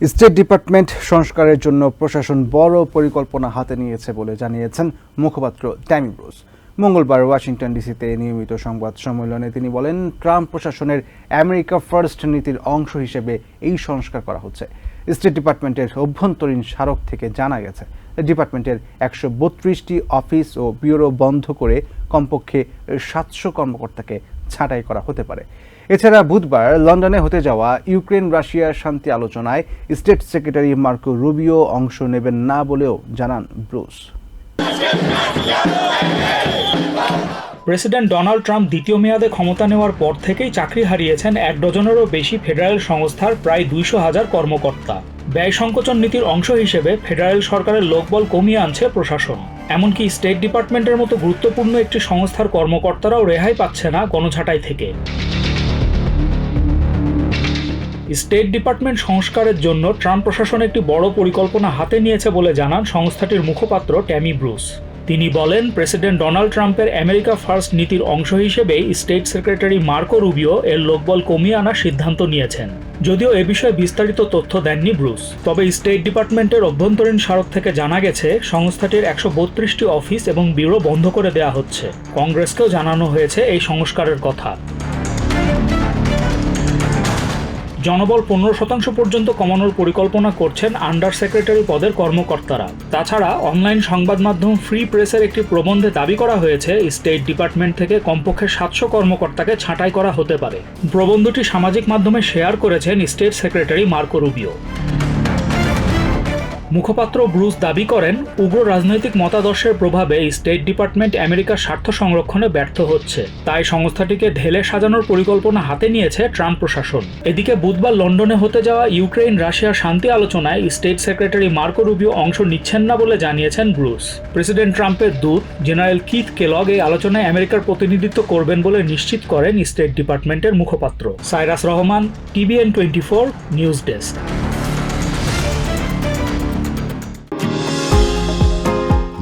State department সংস্কারের জন্য প্রশাসন বড় পরিকল্পনা হাতে নিয়েছে বলে জানিয়েছেন মুখপাত্র ট্যামি ব্রুস। মঙ্গলবার ওয়াশিংটন ডিসিতে নিয়মিত সংবাদ সম্মেলনে তিনি বলেন, ট্রাম্প প্রশাসনের আমেরিকা ফার্স্ট নীতির অংশ হিসেবে এই সংস্কার করা হচ্ছে। স্টেট ডিপার্টমেন্টের অভ্যন্তরীণ স্মারক থেকে জানা গেছে, ডিপার্টমেন্টের একশো বত্রিশটি অফিস ও ব্যুরো বন্ধ করে কমপক্ষে সাতশো কর্মকর্তাকে ছাঁটাই করা হতে পারে। এছাড়া বুধবার লন্ডনে হতে যাওয়া ইউক্রেন রাশিয়ার শান্তি আলোচনায় স্টেট সেক্রেটারি মার্কো রুবিও অংশ নেবেন না বলেও জানান ব্রুস। প্রেসিডেন্ট ডোনাল্ড ট্রাম্প দ্বিতীয় মেয়াদে ক্ষমতা নেওয়ার পর থেকেই চাকরি হারিয়েছেন এক ডজনেরও বেশি ফেডারেল সংস্থার প্রায় দুইশো হাজার কর্মকর্তা। ব্যয় সংকোচন নীতির অংশ হিসেবে ফেডারেল সরকারের লোকবল কমিয়ে আনছে প্রশাসন। এমনকি স্টেট ডিপার্টমেন্টের মতো গুরুত্বপূর্ণ একটি সংস্থার কর্মকর্তারাও রেহাই পাচ্ছে না গণছাঁটাই থেকে। স্টেট ডিপার্টমেন্ট সংস্কারের জন্য ট্রাম্প প্রশাসন একটি বড় পরিকল্পনা হাতে নিয়েছে বলে জানান সংস্থাটির মুখপাত্র ট্যামি ব্রুস। তিনি বলেন, প্রেসিডেন্ট ডোনাল্ড ট্রাম্পের আমেরিকা ফার্স্ট নীতির অংশ হিসেবেই স্টেট সেক্রেটারি মার্কো রুবিও এর লোকবল কমিয়ে আনার সিদ্ধান্ত নিয়েছেন। যদিও এ বিষয়ে বিস্তারিত তথ্য দেননি ব্রুস। তবে স্টেট ডিপার্টমেন্টের অভ্যন্তরীণ স্মারক থেকে জানা গেছে, সংস্থাটির একশো বত্রিশটি অফিস এবং ব্যুরো বন্ধ করে দেওয়া হচ্ছে। কংগ্রেসকেও জানানো হয়েছে এই সংস্কারের কথা। জনবল পনেরো শতাংশ পর্যন্ত কমানোর পরিকল্পনা করছেন আন্ডার সেক্রেটারি পদের কর্মকর্তারা। তাছাড়া অনলাইন সংবাদ মাধ্যম ফ্রি প্রেসের একটি প্রবন্ধে দাবি করা হয়েছে, স্টেট ডিপার্টমেন্ট থেকে কমপক্ষে সাতশো কর্মকর্তাকে ছাঁটাই করা হতে পারে। প্রবন্ধটি সামাজিক মাধ্যমে শেয়ার করেছেন স্টেট সেক্রেটারি মার্কো রুবিও। মুখপাত্র ব্রুস দাবি করেন, উগ্র রাজনৈতিক মতাদর্শের প্রভাবে স্টেট ডিপার্টমেন্ট আমেরিকার স্বার্থ সংরক্ষণে ব্যর্থ হচ্ছে। তাই সংস্থাটিকে ঢেলে সাজানোর পরিকল্পনা হাতে নিয়েছে ট্রাম্প প্রশাসন। এদিকে বুধবার লন্ডনে হতে যাওয়া ইউক্রেন রাশিয়ার শান্তি আলোচনায় স্টেট সেক্রেটারি মার্কো রুবিও অংশ নিচ্ছেন না বলে জানিয়েছেন ব্রুস। প্রেসিডেন্ট ট্রাম্পের দূত জেনারেল কিথ কেলগ এই আলোচনায় আমেরিকার প্রতিনিধিত্ব করবেন বলে নিশ্চিত করেন স্টেট ডিপার্টমেন্টের মুখপাত্র। Cyrus Rahman, TVN twenty four, news desk.